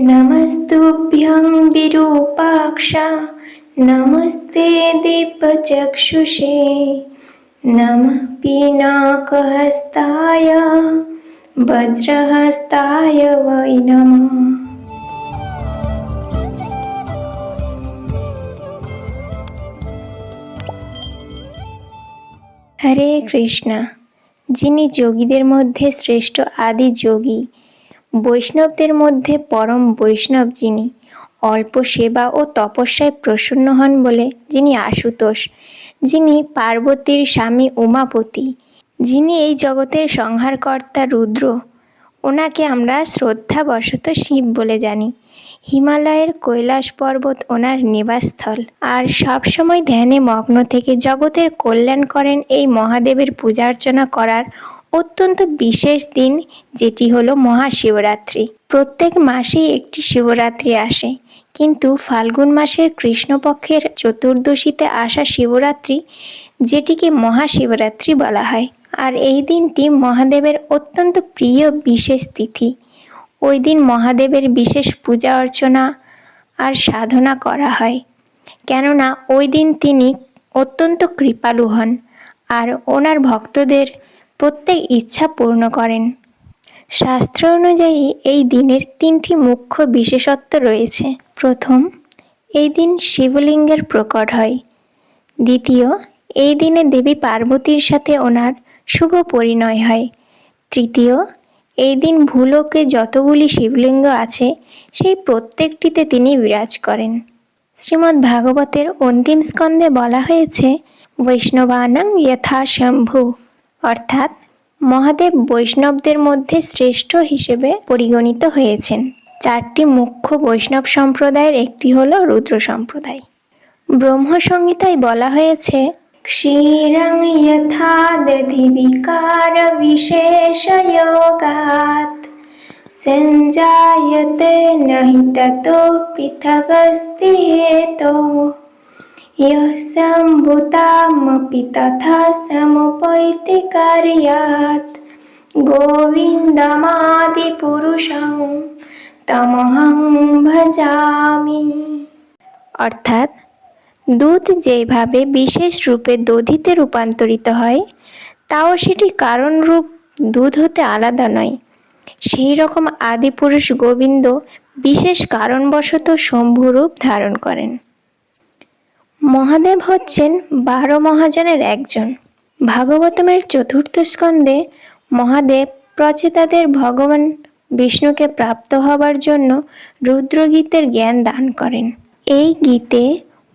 नमस्तुभ्यं विरूपाक्ष नमस्ते दिव्यचक्षुषे नमः पिनाकहस्ताय वज्रहस्ताय वै नमः হরে কৃষ্ণ যিনি যোগীদের মধ্যে শ্রেষ্ঠ আদি যোগী বৈষ্ণবদের মধ্যে পরম বৈষ্ণব যিনি, অল্প সেবা ও তপস্যায় প্রসন্ন হন বলে যিনি আশুতোষ, যিনি পার্বতীর স্বামী উমাপতি, যিনি এই জগতের সংহারকর্তা রুদ্র, ওনাকে আমরা শ্রদ্ধাবশত শিব বলে জানি। হিমালয়ের কৈলাস পর্বত ওনার নিবাসস্থল। আর সবসময় ধ্যানে মগ্ন থেকে জগতের কল্যাণ করেন এই মহাদেবের পূজা অর্চনা করার অত্যন্ত বিশেষ দিন, যেটি হলো মহাশিবরাত্রি। প্রত্যেক মাসেই একটি শিবরাত্রি আসে, কিন্তু ফাল্গুন মাসের কৃষ্ণপক্ষের চতুর্দশীতে আসা শিবরাত্রি, যেটিকে মহাশিবরাত্রি বলা হয়। আর এই দিনটি মহাদেবের অত্যন্ত প্রিয় বিশেষ তিথি। ওই দিন মহাদেবের বিশেষ পূজা অর্চনা আর সাধনা করা হয়। কেননা, ওই দিন তিনি অত্যন্ত কৃপালু হন, আর ওনার ভক্তদের প্রত্যেক ইচ্ছা পূর্ণ করেন। শাস্ত্র অনুযায়ী এই দিনের তিনটি মুখ্য বিশেষত্ব রয়েছে। প্রথম, এই দিন শিবলিঙ্গের প্রকট হয়। দ্বিতীয়, এই দিনে দেবী পার্বতীর সাথে ওনার শুভ পরিণয় হয়। তৃতীয়, এই দিন ভূলোকে যতগুলি শিবলিঙ্গ আছে, সেই প্রত্যেকটিতে তিনি বিরাজ করেন। শ্রীমদ্ ভাগবতের অন্তিম স্কন্ধে বলা হয়েছে, বৈষ্ণবানাং যথা শম্ভু। অর্থাৎ মহাদেব বৈষ্ণবদের মধ্যে শ্রেষ্ঠ হিসেবে পরিগণিত হয়েছেন। চারটি মুখ্য বৈষ্ণব সম্প্রদায়ের একটি হল রুদ্র সম্প্রদায়। ব্রহ্মসংহিতায় বলা হয়েছে বিকার বিশেষয়োগাৎ সঞ্জায়তে নহি ততো পৃথগস্তি হেতো यः सम्भूतामपि तथा समुपैति कार्यात् গোবিন্দমাদিপুরুষং তমহং ভজামি অর্থাৎ দুধ যেভাবে বিশেষ রূপে দধিতে রূপান্তরিত হয় তাও সেটি কারণ রূপ দুধ হতে আলাদা নয় সেই রকম আদিপুরুষ গোবিন্দ বিশেষ কারণবশত শম্ভুরূপ ধারণ করেন মহাদেব হচ্ছেন বারো মহাজনের একজন। ভাগবতমের চতুর্থ স্কন্ধে মহাদেব প্রচেতাদের ভগবান বিষ্ণুকে প্রাপ্ত হবার জন্য রুদ্রগীতের জ্ঞান দান করেন। এই গীতে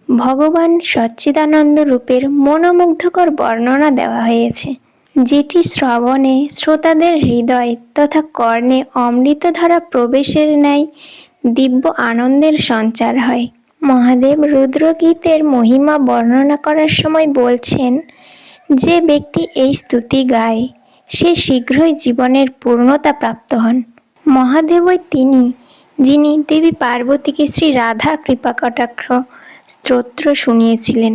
ভগবান সচ্চিদানন্দ রূপের মনোমুগ্ধকর বর্ণনা দেওয়া হয়েছে, যেটি শ্রবণে শ্রোতাদের হৃদয় তথা কর্ণে অমৃতধারা প্রবেশের ন্যায় দিব্য আনন্দের সঞ্চার হয়। মহাদেব রুদ্রগীতের মহিমা বর্ণনা করার সময় বলছেন, যে ব্যক্তি এই স্তুতি গায়, সে শীঘ্রই জীবনের পূর্ণতা প্রাপ্ত হন। মহাদেবই তিনি, যিনি দেবী পার্বতীকে শ্রী রাধা কৃপা কটাক্ষ স্তোত্র শুনিয়েছিলেন,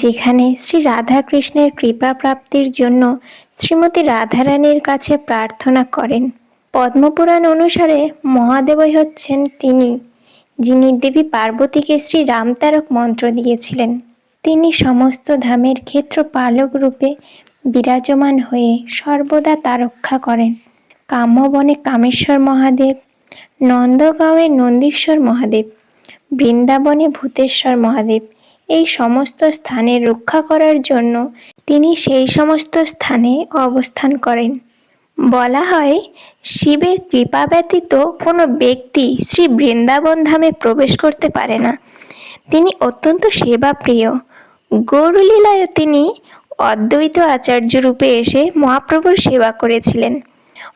যেখানে শ্রী রাধা কৃষ্ণের কৃপা প্রাপ্তির জন্য শ্রীমতী রাধারানীর কাছে প্রার্থনা করেন। পদ্মপুরাণ অনুসারে মহাদেবই হচ্ছেন তিনি যিনি দেবী পার্বতীকে শ্রী রামতারক মন্ত্র দিয়েছিলেন, তিনি সমস্ত ধামের ক্ষেত্র পালক রূপে বিরাজমান হয়ে সর্বদা তা রক্ষা করেন। কাম্যবনে কামেশ্বর মহাদেব, নন্দগাঁওয়ে নন্দীশ্বর মহাদেব, বৃন্দাবনে ভূতেশ্বর মহাদেব, এই সমস্ত স্থানে রক্ষা করার জন্য তিনি সেই সমস্ত স্থানে অবস্থান করেন। বলা হয়, শিবের কৃপা ব্যতীত কোনো ব্যক্তি শ্রী বৃন্দাবন ধামে প্রবেশ করতে পারে না। তিনি অত্যন্ত সেবাপ্রিয়। গৌরলীলায় তিনি অদ্বৈত আচার্য রূপে এসে মহাপ্রভুর সেবা করেছিলেন।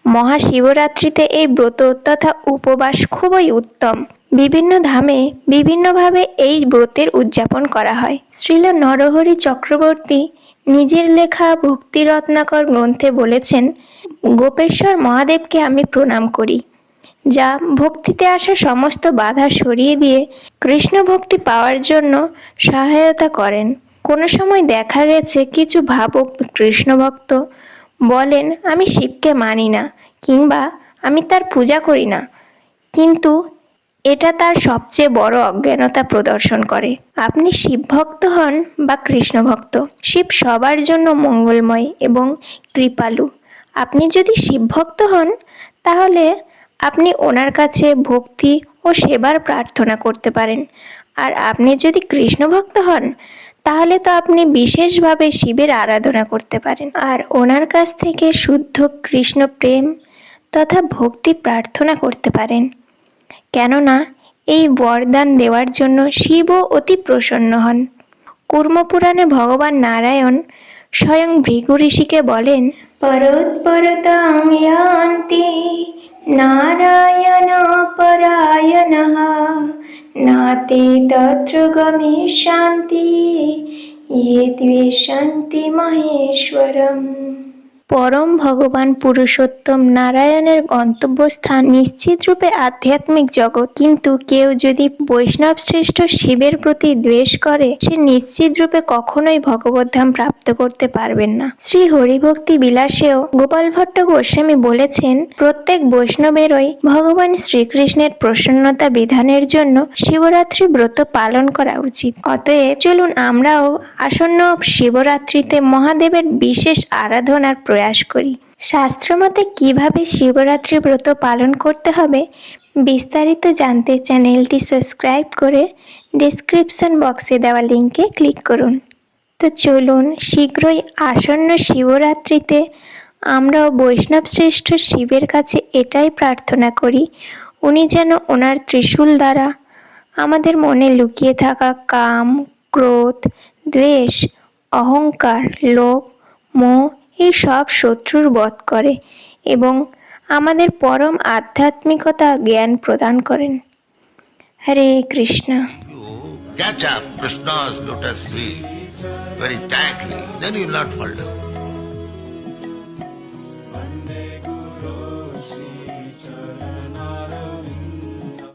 মহাশিবরাত্রিতে এই ব্রত তথা উপবাস খুবই উত্তম। বিভিন্ন ধামে বিভিন্নভাবে এই ব্রতের উদযাপন করা হয়। শ্রীল নরহরি চক্রবর্তী নিজের লেখা ভক্তিরত্নাকর গ্রন্থে বলেছেন গোপেশ্বর মহাদেবকে আমি প্রণাম করি, যা ভক্তিতে আসা সমস্ত বাধা সরিয়ে দিয়ে কৃষ্ণ ভক্তি পাওয়ার জন্য সহায়তা করেন। কোনো সময় দেখা গেছে কিছু ভাবুক কৃষ্ণ ভক্ত, বলেন, আমি শিবকে মানি না, কিংবা আমি তার পূজা করি না। কিন্তু এটা তার সবচেয়ে বড় অজ্ঞানতা প্রদর্শন করে। আপনি শিব ভক্ত হন বা কৃষ্ণ ভক্ত, শিব সবার জন্য মঙ্গলময় এবং কৃপালু। আপনি যদি শিব ভক্ত হন, তাহলে আপনি ওনার কাছে ভক্তি ও সেবার প্রার্থনা করতে পারেন। আর আপনি যদি কৃষ্ণ ভক্ত হন, তাহলে তো আপনি বিশেষভাবে শিবের আরাধনা করতে পারেন। আর ওনার কাছ থেকে শুদ্ধ কৃষ্ণ প্রেম তথা ভক্তি প্রার্থনা করতে পারেন। কেননা এই বরদান দেওয়ার জন্য শিবও অতি প্রসন্ন হন। কুর্মপুরাণে ভগবান নারায়ণ স্বয়ং ভৃগু ঋষিকে বলেন परोत्परतां यान्ति नारायणपरायणः न तत्र गमिष्यन्ति ये द्विशन्ति महेश्वरम्। পরম ভগবান পুরুষোত্তম নারায়ণের গন্তব্যস্থান নিশ্চিত রূপে আধ্যাত্মিক জগৎ। কিন্তু কেউ যদি বৈষ্ণব শ্রেষ্ঠ শিবের প্রতি দ্বেষ করে, সে নিশ্চিত রূপে কখনোই ভগবদ্ধাম প্রাপ্ত করতে পারবেন না। শ্রী হরিভক্তি বিলাসেও গোপাল ভট্ট গোস্বামী বলেছেন, প্রত্যেক বৈষ্ণবেরই ভগবান শ্রীকৃষ্ণের প্রসন্নতা বিধানের জন্য শিবরাত্রি ব্রত পালন করা উচিত। অতএব চলুন আমরাও আসন্ন শিবরাত্রিতে মহাদেবের বিশেষ আরাধনার প্রয়াস করি। শাস্ত্রমতে কীভাবে শিবরাত্রি ব্রত পালন করতে হবে, বিস্তারিত জানতে চ্যানেলটি সাবস্ক্রাইব করে ডিসক্রিপশন বক্সে দেওয়া লিঙ্কে ক্লিক করুন। তো চলুন শীঘ্রই আসন্ন শিবরাত্রিতে আমরাও বৈষ্ণব শ্রেষ্ঠ শিবের কাছে এটাই প্রার্থনা করি, উনি যেন ওনার ত্রিশূল দ্বারা আমাদের মনে লুকিয়ে থাকা কাম, ক্রোধ, দ্বেষ, অহংকার, লোভ, মোহ এই সব শত্রুর বধ করে এবং আমাদের পরম আধ্যাত্মিকতা জ্ঞান প্রদান করেন হরে Krishna catch up Krishna's lotus feet very tightly, then you will not fall down.